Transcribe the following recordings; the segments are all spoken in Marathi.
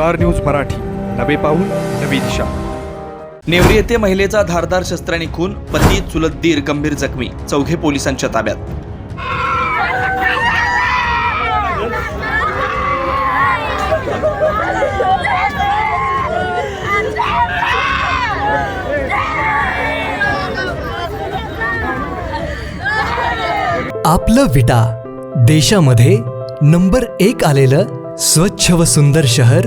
Star news Marathi. नवे पाऊल नवी दिशा. नेवरी येथे महिलेचा धारदार शस्त्राने खून पती चुलत दीर गंभीर जखमी चौघे पोलिसांच्या ताब्यात. आपलं विटा देशामध्ये नंबर एक आलेलं स्वच्छ व सुंदर शहर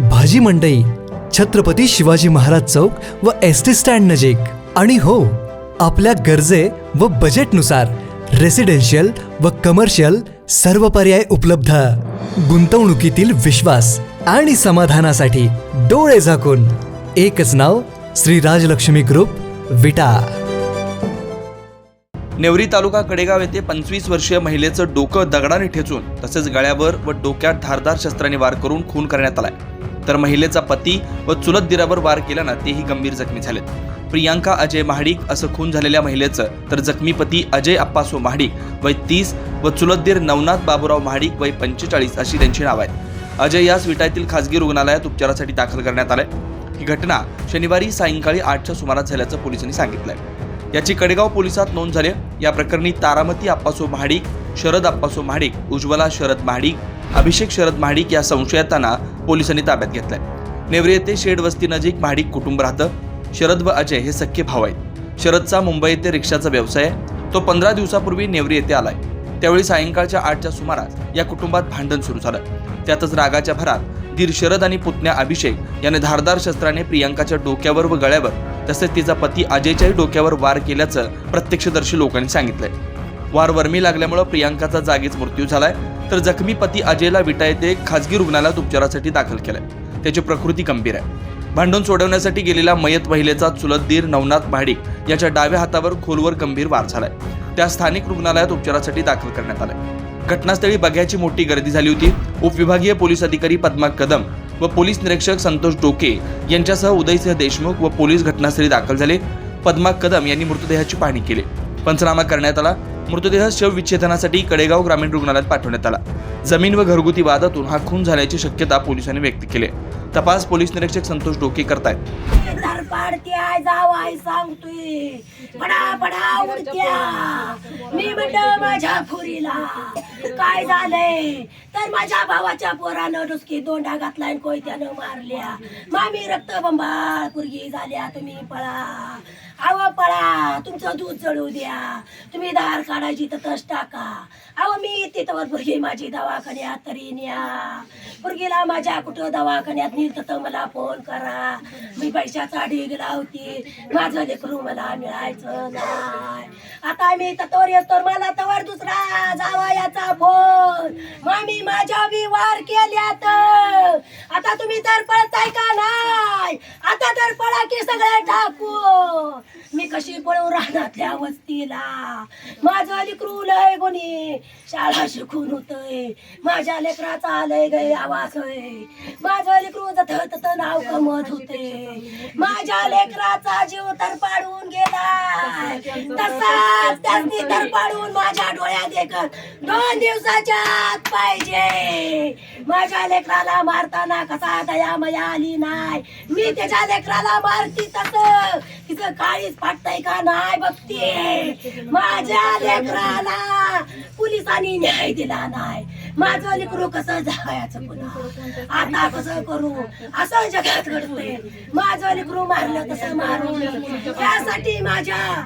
भाजी मंडई छत्रपती शिवाजी महाराज चौक व एस टी स्टँड नजीक. आणि हो आपल्या गरजे व बजेटनुसार रेसिडेन्शियल व कमर्शियल सर्व पर्याय उपलब्ध. गुंतवणुकीतील विश्वास आणि समाधानासाठी डोळे झाकून. एकच नाव श्री राजलक्ष्मी ग्रुप विटा. नेवरी तालुका कडेगाव येथे पंचवीस वर्षीय महिलेचं डोकं दगडाने ठेचून तसेच गळ्यावर व डोक्यात धारदार शस्त्राने वार करून खून करण्यात आलाय. तर महिलेचा पती व चुलत दिरावर वार केल्यानं तेही गंभीर जखमी झालेत. प्रियांका अजय महाडिक असं खून झालेल्या महिलेचं तर जखमी पती अजय अप्पासो महाडिक वय तीस व चुलत दीर नवनाथ बाबूराव महाडिक वय पंचेचाळीस अशी त्यांची नाव आहेत. अजय यास विटायतील खासगी रुग्णालयात उपचारासाठी दाखल करण्यात आलंय. ही घटना शनिवारी सायंकाळी आठच्या सुमारास झाल्याचं पोलिसांनी सांगितलंय. याची कडेगाव पोलिसात नोंद झाली या प्रकरणी तारामती आप्पासो महाडिक शरद आप्पासो महाडिक उज्ज्वला शरद महाडिक अभिषेक शरद महाडिक या संशयितांना पोलिसांनी ताब्यात घेतलाय. नेवरी येथे शेड वस्ती नजीक महाडिक कुटुंब राहतं. शरद व अजय हे सख्खे भाव आहेत. शरदचा मुंबई येथे रिक्षाचा व्यवसाय आहे. तो पंधरा दिवसापूर्वी नेवरी येथे आलाय. त्यावेळी सायंकाळच्या आठच्या सुमारास या कुटुंबात भांडण सुरू झालं. त्यातच रागाच्या भरात दीर शरद आणि पुतण्या अभिषेक याने धारदार शस्त्राने प्रियांकाच्या डोक्यावर व गळ्यावर तसेच तिचा पती अजयच्याही डोक्यावर वार केल्याचं प्रत्यक्षदर्शी लोकांनी सांगितलंय. वार वर्मी लागल्यामुळे प्रियांकाचा जागीच मृत्यू झालाय. तर जखमी पती अजयला विटा येथे रुग्णालयात उपचारासाठी दाखल केलंय. त्याची प्रकृती गंभीर आहे. भांडून सोडवण्यासाठी गेलेल्या मयत महिलेचा चुलत दीर नवनाथ भाडिक याच्या डाव्या हातावर खोलवर गंभीर वार झालाय. त्या स्थानिक रुग्णालयात उपचारासाठी दाखल करण्यात आलंय. घटनास्थळी बघ्याची मोठी गर्दी झाली होती. उपविभागीय पोलीस अधिकारी पद्मा कदम व पोलीस निरीक्षक संतोष डोके यांच्यासह उदयसिंह देशमुख व पोलीस घटनास्थळी दाखल झाले. पद्मा कदम यांनी मृतदेहाची पाहणी केली. पंचनामा करण्यात आला. मृतदेह शवविच्छेदनासाठी कडेगाव ग्रामीण रुग्णालयात पाठवण्यात आला. जमीन व घरगुती वादातून हा खून झाल्याची शक्यता पोलिसांनी व्यक्त केली तपास पोलीस निरीक्षक संतोष डोके करतायत. दर जाव जावाय सांगतोय. पडा पडा उडत्या. मी म्हणलं माझ्या फुरीला काय झालंय? तर माझ्या भावाच्या पोरानं नुसकी दोंडा घातलाय कोयत्यानं मारल्या. मामी रक्त बंबाळ पुरगी झाल्या तुम्ही पळा. आव पळा तुमचं दूध जळू द्या. तुम्ही दार काढायची तर तस टाका. अहो मी तिथं भुरगी माझी दवाखान्यात तरी न्या. भुरगीला माझ्या कुठं दवाखान्यात नेलं तर मला फोन करा. मी पैशाचा ढीग लावते. माझं लेकरू मला मिळायचं नाही. आता मी तत्वर येतो मला तवर दुसरा जावा याचा फोन मामी माझ्या विवार केल्या केल्यात. आता तुम्ही तर पळताय का नाही? आता तर पळा की सगळं टाकू? मी कशी पळू राहण्यातल्या वस्तीला माझं लेकरू लय कोणी. शाळा शिकून होतय. माझ्या लेकराचा आलय गे आवाज होय माझं लेकरू जत तत नाव कमत होते. माझ्या लेकराचा जीव तर पाडून गेला. तसाच त्यांनी तर पाडून माझ्या डोळ्यात एकत दोन दिवसाच्या आत पाहिजे. माझ्या लेकराला मारताना कसा दया मया आली नाही. मी त्याच्या लेकराला मारती तस. तिचं काळीच फाटतय का? नाही बघते माझ्या लेकराला पोलिसांनी न्याय दिला नाही. माझं लेकरू कसं जायचं पुन्हा आता कसं करू? असं जगात घडतंय. माझं लेकरू मारलं कसं मारू त्यासाठी माझ्या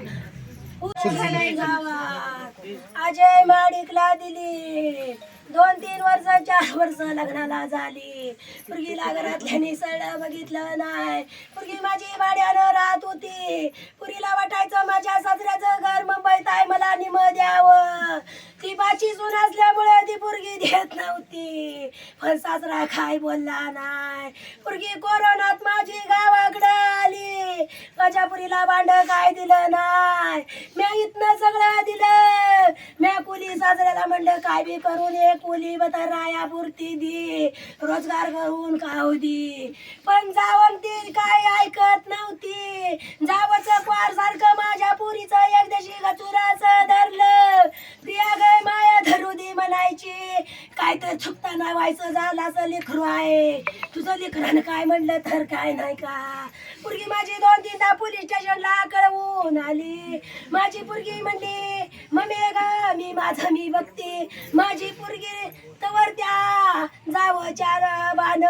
गावात अजय माडिकला दिली. दोन तीन वर्ष चार वर्ष लग्नाला झाली. पुरगीला घरातल्या सगळं बघितलं नाही. पुरगी माझी भाड्यानं राहत होती. पुरीला वाटायचं माझ्या सासऱ्याचं घर मुंबईत आहे मला निम द्यावं. ती बाची सून असल्यामुळे ती पुरगी देत नव्हती. पण सासरा काय बोलला नाही. पुरगी कोरोनात माझी गावाकडं आली. माझ्या पुरीला भांड काय दिलं नाही. म्या इथनं सगळं दिलं. म्या कुली सासऱ्याला म्हणलं काय बी करून एक कुली बता रायापुरती दी रोजगार करून खाऊ दी. पण जावं ती काय ऐकत नव्हती. जावच पार सारखं माझ्या पुरीचं एकदेशी गचुराचं धरलं. प्रिया गय माया धरू दे म्हणायची. काय तर चुकताना व्हायचं झालं असं लेखरू आहे. तुझं लेखरानं काय म्हणलं तर काय नाही का? पुरगी माझी दोन तीनदा पोलीस स्टेशनला कळवून आली. माझी पुरगी म्हणली मम्मी ग मी माझं मी बघते. माझी पुरगी तवर त्या जावं चार बाण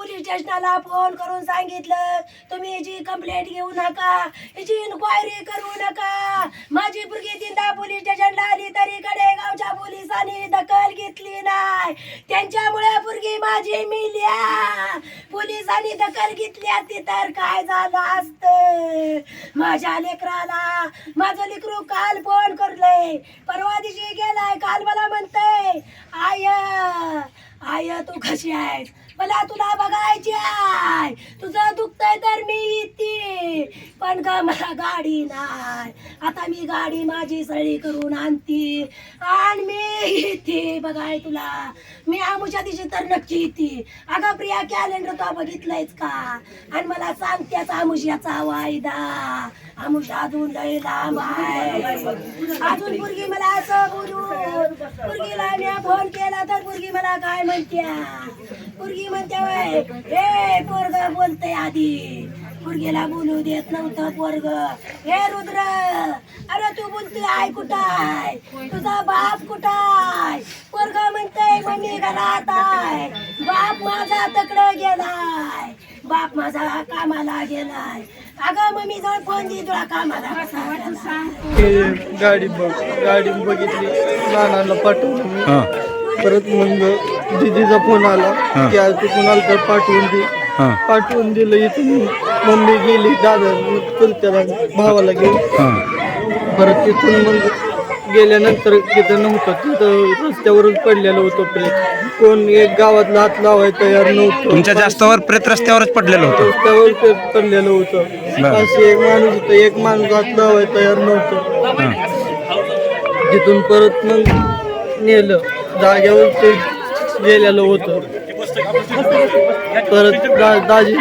पोलीस स्टेशनला फोन करून सांगितलं तुम्ही जी कंप्लेंट घेऊ नका याची इन्क्वायरी करू नका. माझी पुरगी तीनदा पोलीस स्टेशनला आली तरी कडेगावच्या पोलिसांनी दखल घेतली नाही. त्यांच्यामुळे पुरगी माझी मिल्या. पोलिसांनी दखल घेतली असती तर काय झालं असत? माझ्या लेकराला माझं लेकरू काल फोन करलंय. परवा दिवशी गेलाय काल मला म्हणतंय आय आय तू कशी आहेस? मला तुला बघायची आहे. तुझं दुखतंय तर मी येते पण ग मला गाडी नाही. आता मी गाडी माझी सळी करून आणते. आणि मी येते बघाय तुला. मी आमुच्या दिवशी तर नक्की येते अगं प्रिया कॅलेंडर तो बघितलंयच का? आणि मला सांग त्याचा आमुष्याचा वायदा. आमुष अजून लय लांब आहे. अजून मुलगी मला असं बोलू मुलगीला मी फोन केला तर मुलगी मला काय म्हणत्या? मुलगी म्हणते वय हे पोरग बोलतय आधी. मुलगीला बोलू देत नव्हतं पोरग. हे रुद्र अरे तू बोलते आय कुठाय? तुझा बाप कुठाय? पोरग म्हणतय मम्मी घरात आहे. बाप माझा तकडं गेलाय. बाप माझा कामाला गेलाय. अगं मम्मी जवळ फोन दे तुला कामाला गाडी बघ गाडी बघितली नानाला पाठवलं. मी परत मग दिदीचा फोन आला की आज तू कुणाला तर पाठवून दे. पाठवून दिलं इथून. मम्मी गेली दादा चुलत्याला भावाला घेऊन. परत तिथून मग गेल्यानंतर तिथं नव्हतं. तिथं रस्त्यावरच पडलेलं होतं प्रेत. कोण एक गावातला हात लावाय तयार नव्हतं. तुमच्या जास्तवर प्रेत रस्त्यावरच पडलेलं होतं. रस्त्यावर प्रेत पडलेलं होतं. असे एक माणूस होतं. एक माणूस हात लावाय तयार नव्हतं. तिथून परत मग नेलं. जाग्यावर ते गेलेलं होतं. परत दा दाजी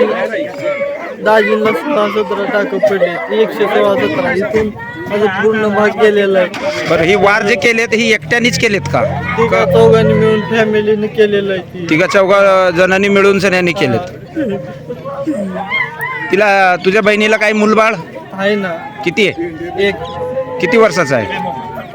दाजींना सोळा सतरा टाकं पडले. एकशे सोळा सतरा. इथून माझा पूर्ण भाग गेलेला आहे. बरं ही वार जे केलेत ही एकट्यानेच केलेत का? तिघा चौघांनी मिळून फॅमिलीने केलेलं आहे ती. तिघा चौघा जणांनी मिळून सगळ्यांनी केलेत. तिला तुझ्या बहिणीला काही मूलबाळ? आहे ना. किती आहे? एक. किती वर्षाचा आहे?